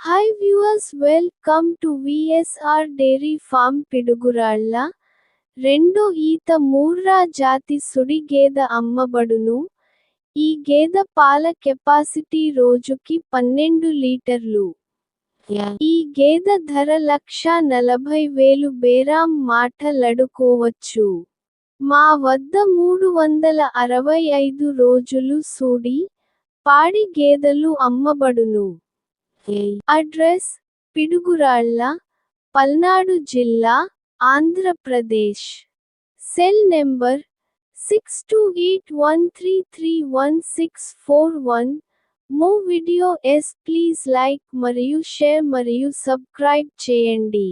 Hi viewers welcome to VSR dairy farm Piduguralla రెండో ఈత మూర్రా జాతి సుడి గేద అమ్మబడును ఈ గేద పాల కెపాసిటీ రోజుకి పన్నెండు లీటర్లు. ఈ గేద ధర లక్ష నలభై వేలు బేరాం మాటలడుకోవచ్చు మా వద్ద మూడు వందల అరవై ఐదు రోజులు సూడి పాడి గేదెలు అమ్మబడును అడ్రస్? పిడుగురాళ్ళ పల్నాడు జిల్లా Andhra Pradesh. Cell number six two eight one three three one six four one. More videos please like మరియు షేర్ మరియు సబ్స్క్రైబ్ చేయండి.